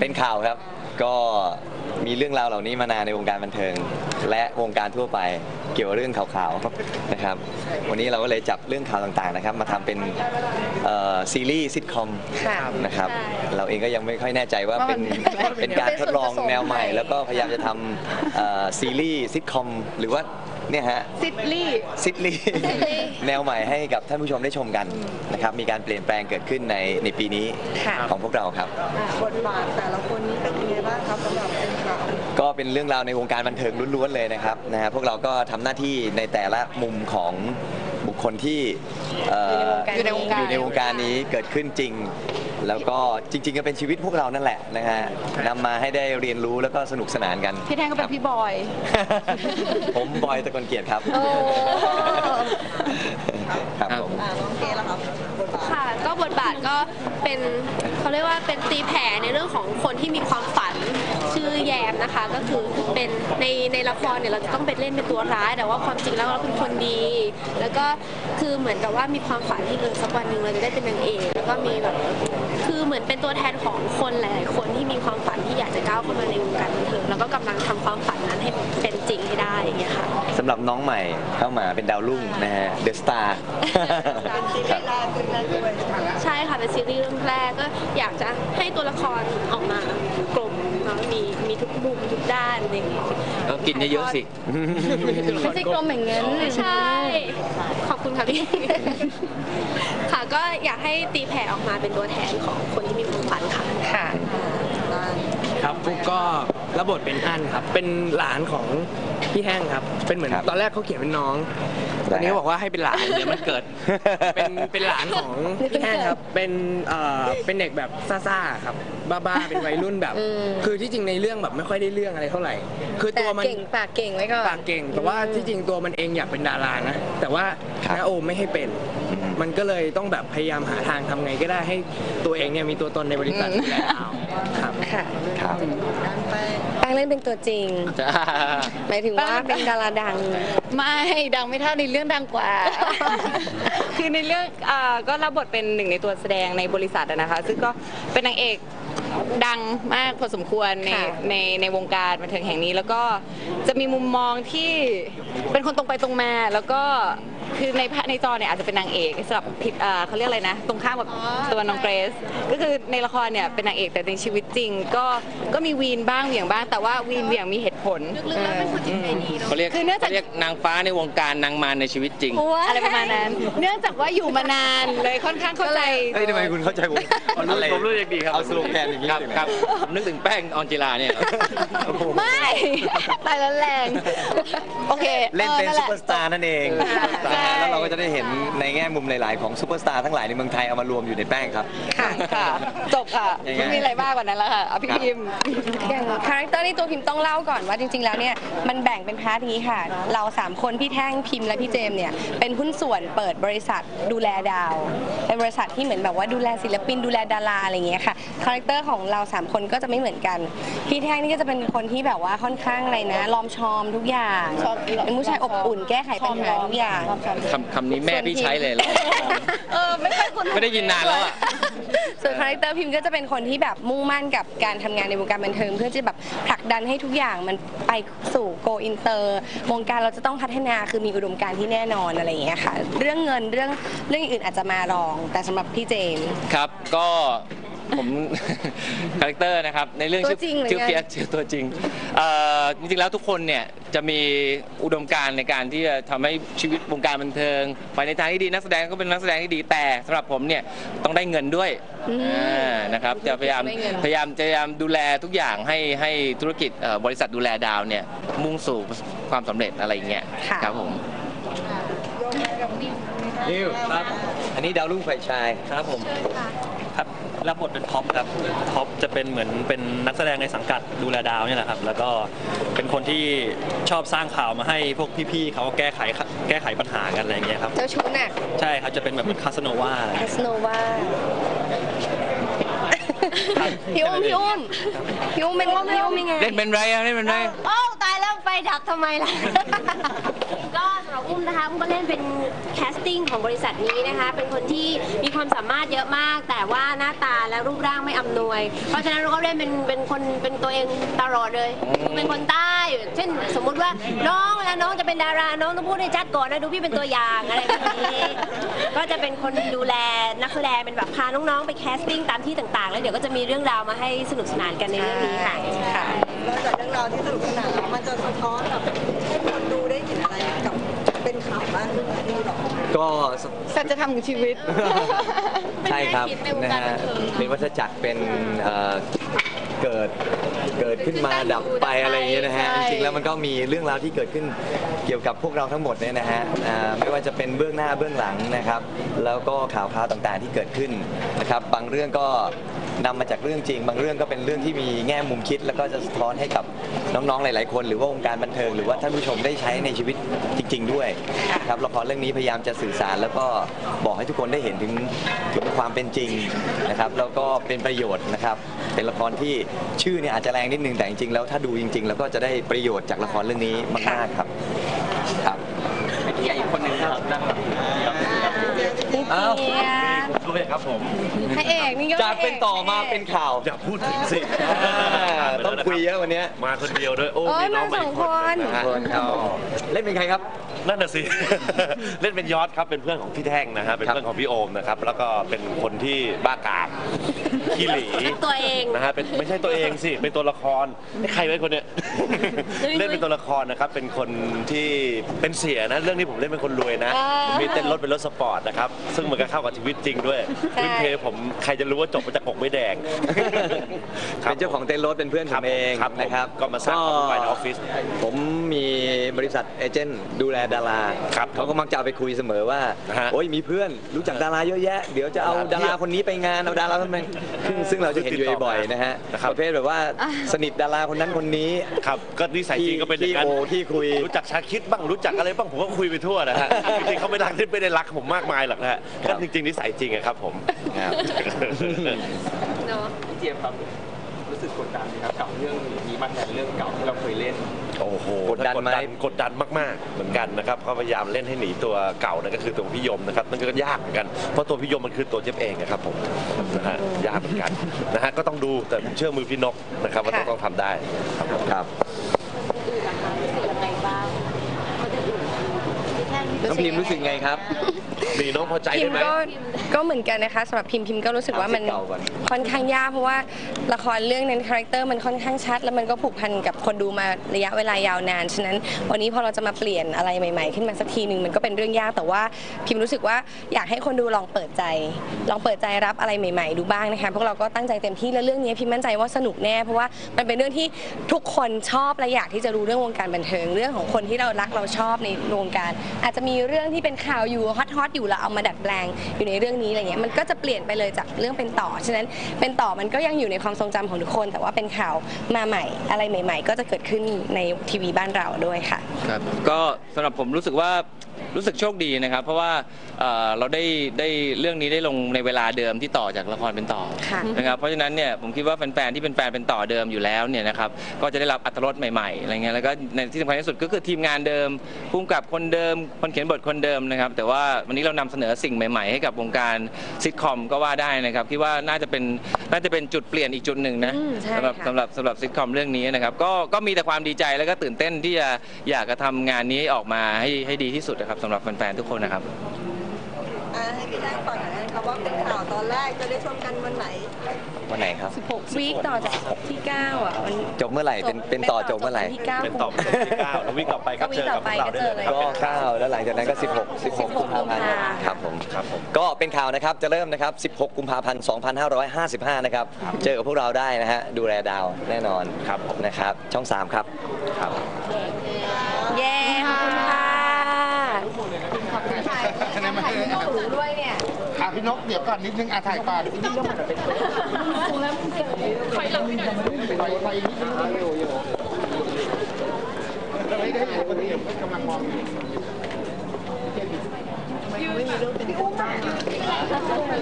เป็นข่าวครับ ก็มีเรื่องราวเหล่านี้มานานในวงการบันเทิง และวงการทั่วไปเกี่ยวกับเรื่องข่าวๆนะครับ วันนี้เราก็เลยจับเรื่องข่าวต่างๆนะครับ มาทำเป็นเอ่อซีรีส์ซิทคอมค่ะนะครับ ใช่เราเองก็ยังไม่ค่อยแน่ใจว่าเป็นว่ามันเป็นการทดลองแนวใหม่ แล้วก็พยายามจะทำเอ่อซีรีส์ซิทคอมหรือว่า เนี่ยฮะซิดลี่ ซิดลีแนวใหม่ให้กับท่านผู้ชมได้ชมกันนะครับมีการเปลี่ยนแปลงเกิดขึ้นในในปีนี้ค่ะ ของพวกเราครับบทบาทแต่ละคนนี้เป็นยังไงบ้างครับสำหรับเป็นข่าว ก็เป็นเรื่องราวในวงการบันเทิงล้วนๆเลยนะครับนะฮะพวกเราก็ทำหน้าที่ในแต่ละมุมของบุคคลที่เอ่ออยู่ในวงการอยู่ในวงการนี้เกิดขึ้นจริง แล้วก็จริง ๆ ก็เป็นชีวิตพวกเรานั่นแหละนะฮะนำมาให้ได้เรียนรู้แล้วก็สนุกสนานกันพี่แท่งก็เป็นพี่บอย ผมบอยตะกลเกียรติครับโอ้ ครับผม อ่าน้องเกแล้วครับบทบาท ค่ะก็บทบาทก็เป็นเขาเรียกว่าเป็นตีแผ่ในเรื่องของคนที่มีความฝันชื่ อแยมนะคะ ก็คือเป็นในในละครเนี่ยเราจะต้องไปเล่นเป็นตัวร้าย แต่ว่าความจริงแล้วเราเป็นคนดี แล้วก็คือเหมือนกับว่ามีความฝันที่เออสักวันหนึ่งเราจะได้เป็นนางเอกแล้วก็มีแบบคือเหมือนเป็นตัวแทนของคนหลาย ๆ คนที่มีความฝันที่อยากจะก้าวเข้ามาในวงการบันเทิงแล้วก็กำลังทำความฝันนั้นให้เป็นจริงให้ได้อย่างเงี้ยค่ะสำหรับน้องใหม่เข้ามาเป็นดาวรุ่งนะฮะเดอะสตาร์การซีรีส์แรกเป็นแรกด้วยใช่ค่ะเป็นซีรีส์เรื่องแรกก็อยากจะให้ตัวละครออกมากลมเนาะมีมี ทุกมุมทุกด้านอะไรอย่างเงี้ยก็กินเยอะๆสิ ไม่ใช่กลมอย่างนั้นใช่ ขอบคุณค่ะพี่ ค่ะก็อยากให้ตีแผ่ออกมาเป็นตัวแทนของคนที่มีความฝันค่ะ ค่ะ ครับฟุกก็รับบทเป็นอันครับ เป็นหลานของพี่แห้งครับ เป็นเหมือนครับตอนแรกเขาเขียนเป็นน้อง ตอนนี้ได้เขาบอกว่าให้เป็นหลานเดี๋ยวมันเกิด เป็นเป็นหลานของพี่แห้งครับ เป็นเอ่อเป็นเด็กแบบซ่าๆครับบ้าๆ เป็นวัยรุ่นแบบ อืม คือที่จริงในเรื่องแบบไม่ค่อยได้เรื่องอะไรเท่าไหร่ คือแต่ตัวมัน เก่งปากเก่งไว้ก่อน ปากเก่งแต่ว่าที่จริงตัวมันเองอยากเป็นดารานะแต่ว่าครับน้าโอมไม่ให้เป็น อืม มันก็เลยต้องแบบพยายามหาทางทำไงก็ได้ให้ตัวเองเนี่ยมีตัวตนในบริษัทดูแลเอาครับค่ะครับการแป้งแป้งเล่นเป็นตัวจริงหมายถึงว่าเป็นดาราดัง ไม่ ดังไม่เท่าในเรื่องดังกว่า คือในเรื่องอ่าก็รับบทเป็นหนึ่งในตัวแสดงในบริษัทอะนะคะ ซึ่งก็เป็นนางเอกดังมากพอสมควรในค่ะในในวงการบันเทิงแห่งนี้ แล้วก็จะมีมุมมองที่เป็นคนตรงไปตรงมา แล้วก็ คือในพระในจอเนี่ยอาจจะเป็นนางเอกสำหรับผิดอ่าเขาเรียกอะไรนะ ตรงข้ามกับตัวน้องเกรซก็คือในละครเนี่ยเป็นนางเอกแต่ในชีวิตจริง ก็ก็มีวีนบ้างเหวี่ยงบ้าง แต่ว่าวีนเหวี่ยงมีเหตุผล ลึกๆแล้วเป็นคนจิตใจดีเนาะเขาเรียกคือเนื่องจาก เขาเรียกนางฟ้าในวงการนางมารในชีวิตจริง อะไรประมาณนั้น เนื่องจากว่าอยู่มานานเลยค่อนข้างเข้าใจ เฮ้ยทำไมคุณเข้าใจผมผมรู้ผมรู้อย่างดีครับเอาสโลแกนอย่างนี้ครับเลยไหมครับผมนึกถึงแป้งออนจิลาเนี่ย ไม่ ตายแล้วแรง โอเคเล่นเป็นออซูแหะเปอร์สตาร์นั่นเอง ใช่นะฮะแล้วเราก็จะได้เห็นในแง่มุมหลาย ๆ ของซูเปอร์สตาร์ทั้งหลายในเมืองไทยเอามารวมอยู่ในแป้งครับ ค่ะค่ะ จบค่ะยังไง ไม่มีอะไรมากกว่านั้นแล้วค่ะเอาพี่พิมพ์ อย่างคาแรคเตอร์นี่ตัวพิมพ์ต้องเล่าก่อนว่าจริง ๆ แล้วเนี่ยมันแบ่งเป็นพาร์ทนี้ค่ะ เราสามคนพี่แท่งพิมพ์และพี่เจมส์เนี่ยเป็นหุ้นส่วนเปิดบริษัทดูแลดาว เป็นบริษัทที่เหมือนแบบว่าดูแลศิลปินดูแลดาราอะไรอย่างเงี้ยค่ะคาแรคเตอร์ของเราสามคนก็จะไม่เหมือนกันพี่แท่งนี่ก็จะเป็นคนที่แบบว่าค่อนข้างอะไรนะลอมชอมทุกอย่างเป็นผู้ชายอบอุ่นแก้ไขปัญหาทุกอย่างคำคำนี้แม่พี่ใช้เลยแล้ว เออไม่ค่อยคุ้นไม่ได้ยินนานแล้วอะส่วนคาแรคเตอร์พิมพ์ก็จะเป็นคนที่แบบมุ่งมั่นกับการทำงานในวงการบันเทิง เพื่อจะแบบผลักดันให้ทุกอย่างมันไปสู่โกอินเตอร์วงการเราจะต้องพัฒนาคือมีอุดมการณ์ที่แน่นอนอะไรอย่างเงี้ยค่ะ เรื่องเงินเรื่องเรื่องอื่นอาจจะมารอง แต่สำหรับพี่เจมส์ ครับ ก็ ผมคาแรคเตอร์นะครับในเรื่องชื่อตัวจริงหรือชื่อไง เฟียสชื่อตัวจริงเอ่อจริงๆแล้วทุกคนเนี่ยจะมีอุดมการณ์ในการที่จะทำให้ชีวิตวงการบันเทิงไปในทางที่ดีนักแสดงก็เป็นนักแสดงที่ดีแต่สำหรับผมเนี่ยต้องได้เงินด้วยอ่านะครับจะพยายามได้เงิน พยายามจะพยายามดูแลทุกอย่างให้ให้ธุรกิจเอ่อบริษัทดูแลดาวเนี่ยมุ่งสู่ความสำเร็จอะไรอย่างเงี้ยค่ะครับผม นิวครับ อันนี้ดาวรุ่งฝ่ายชายครับผมค รับรับบทเป็นท็อปครับท็อปจะเป็นเหมือนเป็นนักแสดงในสังกัดดูแลดาวเนี่ยแหละครับ แล้วก็เป็นคนที่ชอบสร้างข่าวมาให้พวกพี่ๆเขาแก้ไขแก้ไขปัญหากันอะไรอย่างเงี้ยครับเจ้าชู้หนักใช่ครับจะเป็นแบบคาสโนวาคาสโนวาพี่อุ้มพี่อุ้มพี่อุ้มเป็นพี่อุ้มยังไงเล่นเป็นไรอะเล่นเป็นไรโอ้ตายแล้วไฟดับทำไมล่ะก็สำหรับ อุ้มนะคะอุ้มก็เล่นเป็นแคสติ้งของบริษัทนี้นะคะ เป็นคนที่มีความสามารถเยอะมาก แต่ว่าหน้าตาและรูปร่างไม่อำนวย เพราะฉะนั้นเราก็เล่นเป็นเป็นคนเป็นตัวเองตลอดเลยเป็นคนใต้เช่นสมมุติว่าน้องเวลาน้องจะเป็นดาราน้องต้องพูดให้ชัดก่อนนะดูพี่เป็นตัวอย่างอะไรแบบนี้ก็จะเป็นคนดูแลนักแสดงเป็นแบบพาน้องๆไปแคสติ้งตามที่ต่างๆ แล้วเดี๋ยวก็จะมีเรื่องราวมาให้สนุกสนานกันในเรื่องนี้ค่ะค่ะนอกจากเรื่องราวที่สนุกสนานแล้วมันจะสะท้อนแบ เป็นข่าวมากขึ้นที่หรอก็สัจธรรมของชีวิต ใช่ครับเป็นแง่คิดในวงนะการบัฮะนเทิงเป็นวัฏจักรเป็นเอ่อเกิดเกิดขึ้นมาดับไปอะไรอย่างเงี้ยนะฮะใช่ จริงๆแล้วมันก็มีเรื่องราวที่เกิดขึ้นเกี่ยวกับพวกเราทั้งหมดเนี่ยนะฮะอ่าไม่ว่าจะเป็นเบื้องหน้าเบื้องหลังนะครับ แล้วก็ข่าวคราวต่างๆที่เกิดขึ้นนะครับบางเรื่องก็ นำมาจากเรื่องจริง บางเรื่องก็เป็นเรื่องที่มีแง่มุมคิด แล้วก็จะสะท้อนให้กับน้องๆหลาย ๆ คน หรือว่าวงการบันเทิงหรือว่าท่านผู้ชมได้ใช้ในชีวิตจริง ๆ ด้วยนะครับละครเรื่องนี้พยายามจะสื่อสารแล้วก็บอกให้ทุกคนได้เห็นถึงถึงความเป็นจริงนะครับแล้วก็เป็นประโยชน์นะครับเป็นละครที่ชื่อเนี่ยอาจจะแรงนิดนึงแต่จริงๆแล้วถ้าดูจริง ๆ แล้วก็จะได้ประโยชน์จากละครเรื่องนี้มากๆครับครับ พี่ใหญ่อีกคนนึงครับนั่งพี่อ้าว เปียด้วย ครับผม พระเอกนี่ก็จากเป็นต่อมาเป็นข่าวอย่าพูดถึงสิอ่าต้องคุยเยอะวันเนี้ยมาคนเดียวด้วย โอ้โอ้ยมีน้มาองสมาออีงกคคนนทุกคนครับเล่นเป็นใครครับ นั่นน่ะสิ เล่นเป็นยอดครับเป็นเพื่อนของพี่แท่งนะฮะเป็นเพื่อนของพี่โอมนะครับแล้วก็เป็นคนที่บ้ากามขี้หลีตัวเองนะฮะเป็นไม่ใช่ตัวเองสิเป็นตัวละครนี่ใครไว้คนเนี้ยเล่นเป็นตัวละครนะครับเป็นคนที่เป็นเสียนะเรื่องนี้ผมเล่นเป็นคนรวยนะอ่าผมมีเต้นรถเป็นรถสปอร์ตนะครับซึ่งมันก็เข้ากับชีวิตจริงด้วยใช่พื้นเพผมใครจะรู้ว่าจบมาจากกกไม่แดงเป็นเจ้าของเต้นรถเป็นเพื่อนผมเองครับผมนะครับก็มาสร้างความวุ่นวายในออฟฟิศผมมีบริษัทเอเจนต์ดูแลดาราครับเขาก็มักจะเอาไปคุยเสมอว่านะฮะ โอ้ยมีเพื่อนรู้จักดาราเยอะแยะ เดี๋ยวจะเอาดาดาราราคนนี้ไปงานเอาดาราคนนั้นซึ่งซึ่งเราจะเห็นอยู่บ่อยๆนะฮะนะครับ ประเภทแบบว่าสนิทดาราคนนั้นคนนี้ครับก็นิสัยจริงก็เป็นอย่างนั้น ที่โอที่คุย รู้จักชาคิดบ้างรู้จักอะไรบ้างผมก็คุยไปทั่วนะฮะ จริงๆเขาไม่รักที่ไม่ได้รักผมมากมายหรอกนะฮะครัก็บ จริงๆนิสัยจริงอะครับผมครับเนาะ เจียมครับรู้สึกกดดันไหมครับกับเรื่องนี้มาแทนเรื่องเก่าที่เราเคยเล่น โอ้โหกดดันไหม กดดันมากๆ เหมือนกันนะครับเขาพยายามเล่นให้หนีตัวเก่านั่นก็คือตัวพี่ยมนะครับนั่นก็ยากเหมือนกันเพราะตัวพี่ยมมันคือตัวเจ๊ยบเองนะครับผมนะฮะยากเหมือนกันนะฮะก็ต้องดูแต่ผมเชื่อมือพี่นกนะครับว่าต้องต้องทำได้ครับผม ครับ อื่นนะคะรู้สึกยังไงบ้างคนอื่นพี่แท่ง น้องพิมรู้สึกไงครับมีน้องพอใจพิได้มไหม ก็ก็เหมือนกันนะคะสำหรับพิมพิมก็รู้สึกว่ามันเอาสิเก่าก่อน ค่อนข้างยากเพราะว่าละครเรื่องนั้นคาแรคเตอร์มันค่อนข้างชัด แล้วมันก็ผูกพันกับคนดูมาระยะเวลายาวนานฉะนั้น วันนี้พอเราจะมาเปลี่ยนอะไรใหม่ ๆ ขึ้นมาสักทีหนึ่งมันก็เป็นเรื่องยากแต่ว่าพิมรู้สึกว่าอยากให้คนดูลองเปิดใจ ลองเปิดใจรับอะไรใหม่ ๆ ดูบ้างนะคะพวกเราก็ตั้งใจเต็มที่แล้วเรื่องนี้พิมมั่นใจว่าสนุกแน่เพราะว่ามันเป็นเรื่องที่ทุกคนชอบและอยากที่จะรู้เรื่องวงการบันเทิงเรื่องของคนที่เรารักเราชอบในวงการ อาจจะมีเรื่องที่เป็นข่าวอยู่ฮอตฮอตอยู่แล้วเอามาดัดแปลงอยู่ในเรื่องนี้อะไรเงี้ยมันก็จะเปลี่ยนไปเลยจากเรื่องเป็นต่อฉะนั้นเป็นต่อมันก็ยังอยู่ในความทรงจำของทุกคน แต่ว่าเป็นข่าวมาใหม่อะไรใหม่ ๆ ก็จะเกิดขึ้นในทีวีบ้านเราด้วยค่ะ ครับก็สำหรับผมรู้สึกว่ารู้สึกโชคดีนะครับ เพราะว่าเอ่อเราได้ได้เรื่องนี้ได้ลงในเวลาเดิมที่ต่อจากละครเป็นต่อค่ะ นะครับเพราะฉะนั้นเนี่ยผมคิดว่าแฟนๆที่เป็นแฟนเป็นต่อเดิมอยู่แล้วเนี่ยนะครับก็จะได้รับอัตรสใหม่ๆอะไรเงี้ยแล้วก็ในที่สำคัญที่สุดก็คือทีมงานเดิมพุ่มกับคนเดิม คนเขียนบทคนเดิมนะครับ แต่ว่าวันนี้เรานำเสนอสิ่งใหม่ ๆ ให้กับวงการซิทคอมก็ว่าได้นะครับคิดว่าน่าจะเป็น น่าจะเป็นจุดเปลี่ยนอีกจุดหนึ่งนะอืมใช่สำหรับค่ะ สำหรับสำหรับซิทคอมเรื่องนี้นะครับก็ก็มีแต่ความดีใจแล้วก็ตื่นเต้นที่จะอยากจะทำงานนี้ออกมาให้ให้ดีที่สุดนะครับสำหรับแฟนๆทุกคนนะครับ อ่าให้พี่แจ้งก่อนหน่อยนะ ครับว่าเป็นข่าวตอนแรกจะได้ชมกันวันไหน วันไหนครับ 16วีคต่อจากที่ 9 อะมันจบเมื่อไหร่เป็นเป็นต่อจบเมื่อไหร่ ที่9เป็นต่อไปที่เก้าแล้ววิ่งต่อไปก็เจอกับพวกเราได้เลยนะคก็รับเก้าแล้วหลังจากนั้นก็ 16 16 กุมภาพันธ์กุมภาครับผมครับผม ก็เป็นข่าวนะครับจะเริ่มนะครับ 16 กุมภาพันธ์ 2555 นะครับ เจอกับพวกเราได้นะฮะดูแลดาวแน่นอนครับผม นะครับช่อง 3 ครับ ครับ เย้ขอบคุณค่ะ ขอบคุณค่ะถ่ายรูปหนูด้วยเนี่ยอะ พี่นกเดี๋ยวก่อนนิดนึงอะถ่ายก่อนไฟไฟนิดนึงอยู่อยู่ไม่ได้คนนี้กำลังมองอยู่